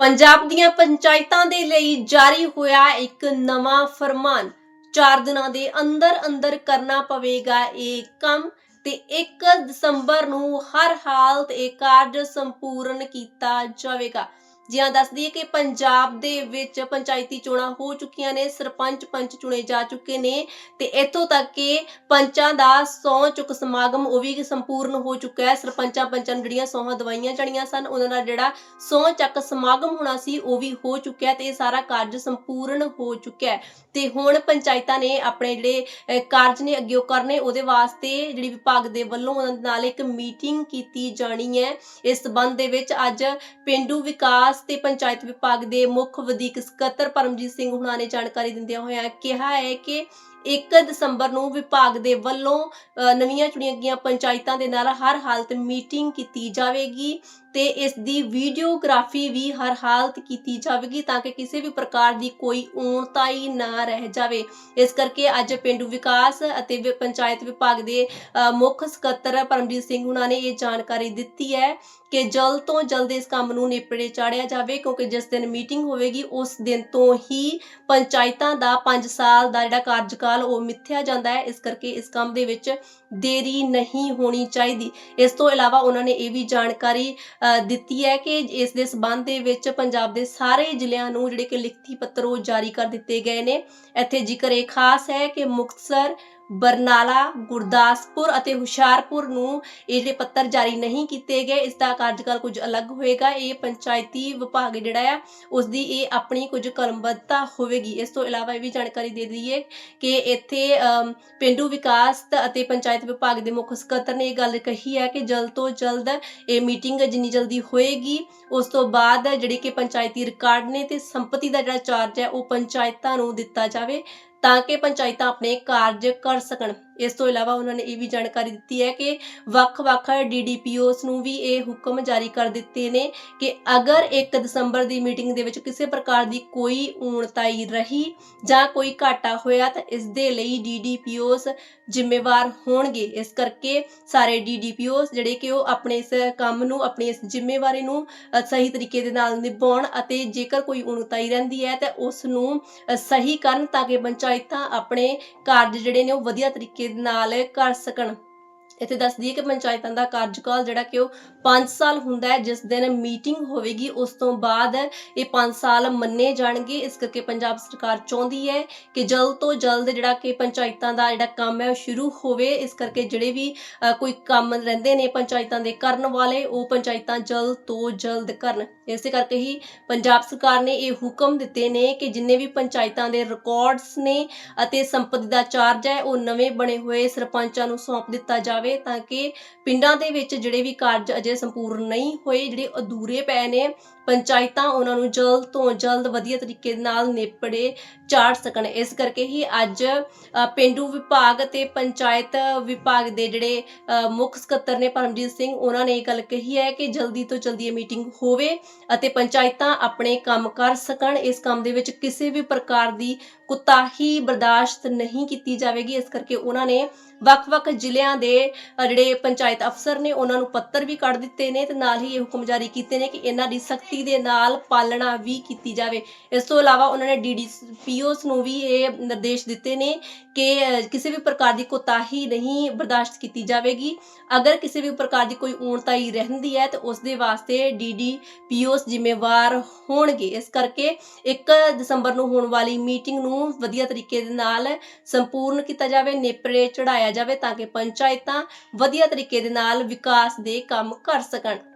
ਪੰਜਾਬ ਦੀਆਂ ਪੰਚਾਇਤਾਂ ਦੇ ਲਈ ਜਾਰੀ ਹੋਇਆ ਇੱਕ ਨਵਾਂ ਫਰਮਾਨ 4 ਦਿਨਾਂ ਦੇ ਅੰਦਰ ਅੰਦਰ ਕਰਨਾ ਪਵੇਗਾ ਇਹ ਕੰਮ ਤੇ 1 ਦਸੰਬਰ ਨੂੰ ਹਰ ਹਾਲਤ ਇਹ ਕਾਰਜ ਸੰਪੂਰਨ ਕੀਤਾ ਜਾਵੇਗਾ। ਜਿਹਾਂ ਦੱਸ ਦਈਏ ਕਿ ਪੰਜਾਬ ਦੇ ਵਿੱਚ ਪੰਚਾਇਤੀ ਚੋਣਾਂ ਹੋ ਚੁੱਕੀਆਂ ਨੇ, ਸਰਪੰਚ ਪੰਚ ਚੁਣੇ ਜਾ ਚੁੱਕੇ ਨੇ ਤੇ ਇੱਥੋਂ ਤੱਕ ਕਿ ਪੰਚਾਂ ਦਾ ਸਹੁੰ ਚੁੱਕ ਸਮਾਗਮ ਉਹ ਵੀ ਸੰਪੂਰਨ ਹੋ ਚੁੱਕਾ ਹੈ। ਸਰਪੰਚਾਂ ਪੰਚਾਂ ਨੂੰ ਜਿਹੜੀਆਂ ਸਹੁੰਆਂ ਦਵਾਈਆਂ ਜਾਣੀਆਂ ਸਨ, ਉਹਨਾਂ ਦਾ ਜਿਹੜਾ ਸਹੁੰ ਚੱਕ ਸਮਾਗਮ ਹੋਣਾ ਸੀ, ਉਹ ਵੀ ਹੋ ਚੁੱਕਿਆ ਤੇ ਇਹ ਸਾਰਾ ਕਾਰਜ ਸੰਪੂਰਨ ਹੋ ਚੁੱਕਿਆ ਹੈ। ਤੇ ਹੁਣ ਪੰਚਾਇਤਾਂ ਨੇ ਆਪਣੇ ਜਿਹੜੇ ਕਾਰਜ ਨੇ ਅੱਗੇ ਕਰਨੇ, ਉਹਦੇ ਵਾਸਤੇ ਜਿਹੜੀ ਵਿਭਾਗ ਦੇ ਵੱਲੋਂ ਉਹਨਾਂ ਦੇ ਨਾਲ ਇੱਕ ਮੀਟਿੰਗ ਕੀਤੀ ਜਾਣੀ ਹੈ। ਇਸ ਸਬੰਧ ਦੇ ਵਿੱਚ ਅੱਜ ਪਿੰਡੂ ਵਿਕਾਸ ਤੇ ਪੰਚਾਇਤ ਵਿਭਾਗ ਦੇ ਮੁੱਖ ਵਧੀਕ ਸਕੱਤਰ ਪਰਮਜੀਤ ਸਿੰਘ ਹੁਣਾਂ ਨੇ ਜਾਣਕਾਰੀ ਦਿੰਦਿਆਂ ਹੋਇਆਂ ਕਿਹਾ ਹੈ ਕਿ 1 ਦਸੰਬਰ ਨੂੰ ਵਿਭਾਗ ਦੇ ਵੱਲੋਂ ਨਵੀਆਂ ਚੁਣੀਆਂ ਗਈਆਂ ਪੰਚਾਇਤਾਂ ਦੇ ਨਾਲ ਹਰ ਹਾਲਤ ਮੀਟਿੰਗ ਕੀਤੀ ਜਾਵੇਗੀ ਤੇ ਇਸ ਦੀ ਵੀਡੀਓਗ੍ਰਾਫੀ ਵੀ ਹਰ ਹਾਲਤ ਕੀਤੀ ਜਾਵੇਗੀ ਤਾਂ ਕਿ ਕਿਸੇ ਵੀ ਪ੍ਰਕਾਰ ਦੀ ਕੋਈ ਊਣਤਾਈ ਨਾ ਰਹਿ ਜਾਵੇ। ਇਸ ਕਰਕੇ ਅੱਜ ਪਿੰਡੂ ਵਿਕਾਸ ਅਤੇ ਪੰਚਾਇਤ ਵਿਭਾਗ ਦੇ ਮੁੱਖ ਸਕੱਤਰ ਪਰਮਜੀਤ ਸਿੰਘ ਹੁਣਾਂ ਨੇ ਇਹ ਜਾਣਕਾਰੀ ਦਿੱਤੀ ਹੈ ਕਿ ਜਲਦ ਤੋਂ ਜਲਦ ਇਸ ਕੰਮ ਨੂੰ ਨੇਪਰੇ ਚਾੜਿਆ ਜਾਵੇ ਕਿਉਂਕਿ ਜਿਸ ਦਿਨ ਮੀਟਿੰਗ ਹੋਵੇਗੀ ਉਸ ਦਿਨ ਤੋਂ ਹੀ ਪੰਚਾਇਤਾਂ ਦਾ 5 ਸਾਲ ਦਾ ਜਿਹੜਾ ਕਾਰਜਕਾਲ ਉਹ ਮਿੱਥਿਆ ਜਾਂਦਾ ਹੈ, ਇਸ ਕਰਕੇ ਇਸ ਕੰਮ ਦੇ ਵਿੱਚ ਦੇਰੀ ਨਹੀਂ ਹੋਣੀ ਚਾਹੀਦੀ। ਇਸ ਤੋਂ ਇਲਾਵਾ ਉਹਨਾਂ ਨੇ ਇਹ ਵੀ ਜਾਣਕਾਰੀ ਦਿੱਤੀ ਹੈ ਕਿ ਇਸ ਦੇ ਸਬੰਧ ਦੇ ਵਿੱਚ ਪੰਜਾਬ ਦੇ ਸਾਰੇ ਜ਼ਿਲ੍ਹਿਆਂ ਨੂੰ ਜਿਹੜੇ ਕਿ ਲਿਖਤੀ ਪੱਤਰ ਉਹ ਜਾਰੀ ਕਰ ਦਿੱਤੇ ਗਏ ਨੇ। ਇੱਥੇ ਜ਼ਿਕਰ ਇਹ ਖਾਸ ਹੈ ਕਿ ਮੁਕਤਸਰ ਬਰਨਾਲਾ ਗੁਰਦਾਸਪੁਰ ਅਤੇ ਹੁਸ਼ਿਆਰਪੁਰ ਨੂੰ ਇਹ ਜਿਹੜੇ ਪੱਤਰ ਜਾਰੀ ਨਹੀਂ ਕੀਤੇ ਗਏ। ਇਸ ਦਾ ਕਾਰਜਕਾਲ ਕੁਝ ਅਲੱਗ ਹੋਏਗਾ। ਇਹ ਪੰਚਾਇਤੀ ਵਿਭਾਗ ਜਿਹੜਾ ਹੈ ਉਸ ਦੀ ਇਹ ਆਪਣੀ ਕੁਝ ਕਲਮਬੱਧਤਾ ਹੋਵੇਗੀ। ਇਸ ਤੋਂ ਇਲਾਵਾ ਇਹ ਵੀ ਜਾਣਕਾਰੀ ਦੇ ਦਈਏ ਕਿ ਇੱਥੇ ਅਮ, ਪਿੰਡੂ ਵਿਕਾਸ ਅਤੇ ਪੰਚਾਇਤ ਵਿਭਾਗ ਦੇ ਮੁੱਖ ਸਕੱਤਰ ਨੇ ਇਹ ਗੱਲ ਕਹੀ ਹੈ ਕਿ ਜਲਦ ਤੋਂ ਜਲਦ ਇਹ ਮੀਟਿੰਗ ਜਿੰਨੀ ਜਲਦੀ ਹੋਏਗੀ ਉਸ ਤੋਂ ਬਾਅਦ ਜਿਹੜੀ ਕਿ ਪੰਚਾਇਤੀ ਰਿਕਾਰਡ ਨੇ ਤੇ ਸੰਪਤੀ ਦਾ ਜਿਹੜਾ ਚਾਰਜ ਹੈ ਉਹ ਪੰਚਾਇਤਾਂ ਨੂੰ ਦਿੱਤਾ ਜਾਵੇ। ਤਾਂ ਕਿ ਪੰਚਾਇਤਾਂ ਆਪਣੇ ਕਾਰਜ ਕਰ ਸਕਣ। ਇਸ ਤੋਂ ਇਲਾਵਾ ਉਹਨਾਂ ਨੇ ਇਹ ਵੀ ਜਾਣਕਾਰੀ ਦਿੱਤੀ ਹੈ ਕਿ ਵੱਖ-ਵੱਖ ਡੀਡੀਪੀਓਸ ਨੂੰ ਵੀ ਇਹ ਹੁਕਮ ਜਾਰੀ ਕਰ ਦਿੱਤੇ ਨੇ ਕਿ ਅਗਰ 1 ਦਸੰਬਰ ਦੀ ਮੀਟਿੰਗ ਦੇ ਵਿੱਚ ਕਿਸੇ ਪ੍ਰਕਾਰ ਦੀ ਕੋਈ ਊਣਤਾਈ ਰਹੀ ਜਾਂ ਕੋਈ ਘਾਟਾ ਹੋਇਆ ਤਾਂ ਇਸ ਦੇ ਲਈ ਡੀਡੀਪੀਓਸ ਜ਼ਿੰਮੇਵਾਰ ਹੋਣਗੇ। ਇਸ ਕਰਕੇ ਸਾਰੇ ਡੀਡੀਪੀਓਸ ਜਿਹੜੇ ਕਿ ਉਹ ਆਪਣੇ ਇਸ ਕੰਮ ਨੂੰ, ਆਪਣੀ ਇਸ ਜ਼ਿੰਮੇਵਾਰੀ ਨੂੰ ਸਹੀ ਤਰੀਕੇ ਦੇ ਨਾਲ ਨਿਭਾਉਣ ਅਤੇ ਜੇਕਰ ਕੋਈ ਊਣਤਾਈ ਰਹਿੰਦੀ ਹੈ ਤਾਂ ਉਸ ਨੂੰ ਸਹੀ ਕਰਨ ਤਾਂ ਕਿ ਪੰਚਾਇਤਾਂ ਆਪਣੇ ਕਾਰਜ ਜਿਹੜੇ ਨੇ ਉਹ ਵਧੀਆ ਤਰੀਕੇ ਨਾਲ ਕਰ ਸਕਣ। ਇੱਥੇ ਦੱਸ ਦਈਏ ਕਿ ਪੰਚਾਇਤਾਂ ਦਾ ਕਾਰਜਕਾਲ ਜਿਹੜਾ ਕਿ ਉਹ 5 ਸਾਲ ਹੁੰਦਾ ਹੈ, ਜਿਸ ਦਿਨ ਮੀਟਿੰਗ ਹੋਵੇਗੀ, ਉਸ ਤੋਂ ਬਾਅਦ ਇਹ 5 ਸਾਲ ਮੰਨੇ ਜਾਣਗੇ। ਇਸ ਕਰਕੇ ਪੰਜਾਬ ਸਰਕਾਰ ਚਾਹੁੰਦੀ ਹੈ ਕਿ ਜਲਦ ਤੋਂ ਜਲਦ ਜਿਹੜਾ ਕਿ ਪੰਚਾਇਤਾਂ ਦਾ ਜਿਹੜਾ ਕੰਮ ਹੈ ਉਹ ਸ਼ੁਰੂ ਹੋਵੇ। ਇਸ ਕਰਕੇ ਜਿਹੜੇ ਵੀ ਕੋਈ ਕੰਮ ਰਹਿੰਦੇ ਨੇ ਪੰਚਾਇਤਾਂ ਦੇ ਕਰਨ ਵਾਲੇ, ਉਹ ਪੰਚਾਇਤਾਂ ਜਲਦ ਤੋਂ ਜਲਦ ਕਰਨ। ਇਸੇ ਕਰਕੇ ਹੀ ਪੰਜਾਬ ਸਰਕਾਰ ਨੇ ਇਹ ਹੁਕਮ ਦਿੱਤੇ ਨੇ ਕਿ ਜਿੰਨੇ ਵੀ ਪੰਚਾਇਤਾਂ ਦੇ ਰਿਕਾਰਡਸ ਨੇ ਅਤੇ ਸੰਪਤੀ ਦਾ ਚਾਰਜ ਹੈ, ਉਹ ਨਵੇਂ ਬਣੇ ਹੋਏ ਸਰਪੰਚਾਂ ਨੂੰ ਸੌਂਪ ਦਿੱਤਾ ਜਾਵੇ ਤਾਂ ਕਿ ਪਿੰਡਾਂ ਦੇ ਵਿੱਚ ਜਿਹੜੇ ਵੀ ਕਾਰਜ ਅਜੇ ਸੰਪੂਰਨ ਨਹੀਂ ਹੋਏ, ਜਿਹੜੇ ਅਧੂਰੇ ਪਏ ਨੇ ਪੰਚਾਇਤਾਂ ਉਹਨਾਂ ਨੂੰ ਜਲਦ ਤੋਂ ਜਲਦ ਵਧੀਆ ਤਰੀਕੇ ਨਾਲ ਨੇਪੜੇ ਚਾੜ ਸਕਣ। ਇਸ ਕਰਕੇ ਹੀ ਅੱਜ ਅ, ਪਿੰਡੂ ਵਿਭਾਗ ਤੇ ਪੰਚਾਇਤ ਵਿਭਾਗ ਦੇ ਜਿਹੜੇ ਮੁੱਖ ਸਕੱਤਰ ਨੇ ਪਰਮਜੀਤ ਸਿੰਘ ਉਹਨਾਂ ਨੇ ਇਹ ਗੱਲ ਕਹੀ ਹੈ ਕਿ ਜਲਦੀ ਤੋਂ ਜਲਦੀ ਇਹ ਮੀਟਿੰਗ ਹੋਵੇ ਅਤੇ ਪੰਚਾਇਤਾਂ ਆਪਣੇ ਕੰਮ ਕਰ ਸਕਣ। ਇਸ ਕੰਮ ਦੇ ਵਿੱਚ ਕਿਸੇ ਵੀ ਪ੍ਰਕਾਰ ਦੀ ਕੁਤਾਹੀ ਬਰਦਾਸ਼ਤ ਨਹੀਂ ਕੀਤੀ ਜਾਵੇਗੀ। ਇਸ ਕਰਕੇ ਉਹਨਾਂ ਨੇ ਵੱਖ-ਵੱਖ ਜ਼ਿਲ੍ਹਿਆਂ ਦੇ ਜਿਹੜੇ ਪੰਚਾਇਤ ਅਫਸਰ ਨੇ, ਉਹਨਾਂ ਨੂੰ ਪੱਤਰ ਵੀ ਕੱਢ ਦਿੱਤੇ ਨੇ ਤੇ ਨਾਲ ਹੀ ਇਹ ਹੁਕਮ ਜਾਰੀ ਕੀਤੇ ਨੇ ਕਿ ਇਹਨਾਂ ਦੀ ਸਖਤੀ ਦੇ ਨਾਲ ਪਾਲਣਾ ਵੀ ਕੀਤੀ ਜਾਵੇ। ਇਸ ਤੋਂ ਇਲਾਵਾ ਉਹਨਾਂ ਨੇ ਡੀਡੀਪੀਓਸ ਨੂੰ ਵੀ ਇਹ ਨਿਰਦੇਸ਼ ਦਿੱਤੇ ਨੇ ਕਿ ਕਿਸੇ ਵੀ ਪ੍ਰਕਾਰ ਦੀ ਕੋਤਾਹੀ ਨਹੀਂ ਬਰਦਾਸ਼ਤ ਕੀਤੀ ਜਾਵੇਗੀ। ਅਗਰ ਕਿਸੇ ਵੀ ਪ੍ਰਕਾਰ ਦੀ ਕੋਈ ਊਣਤਾਈ ਰਹਿੰਦੀ ਹੈ ਤਾਂ ਉਸ ਦੇ ਵਾਸਤੇ ਡੀਡੀਪੀਓਸ ਜ਼ਿੰਮੇਵਾਰ ਹੋਣਗੇ। ਇਸ ਕਰਕੇ 1 ਦਸੰਬਰ ਨੂੰ ਹੋਣ ਵਾਲੀ ਮੀਟਿੰਗ ਨੂੰ ਨੂੰ ਵਧੀਆ ਤਰੀਕੇ ਦੇ ਨਾਲ ਸੰਪੂਰਨ ਕੀਤਾ ਜਾਵੇ, ਨੇਪਰੇ ਚੜਾਇਆ ਜਾਵੇ ਤਾਂ ਕਿ ਪੰਚਾਇਤਾਂ ਵਧੀਆ ਤਰੀਕੇ ਦੇ ਨਾਲ ਵਿਕਾਸ ਦੇ ਕੰਮ ਕਰ ਸਕਣ।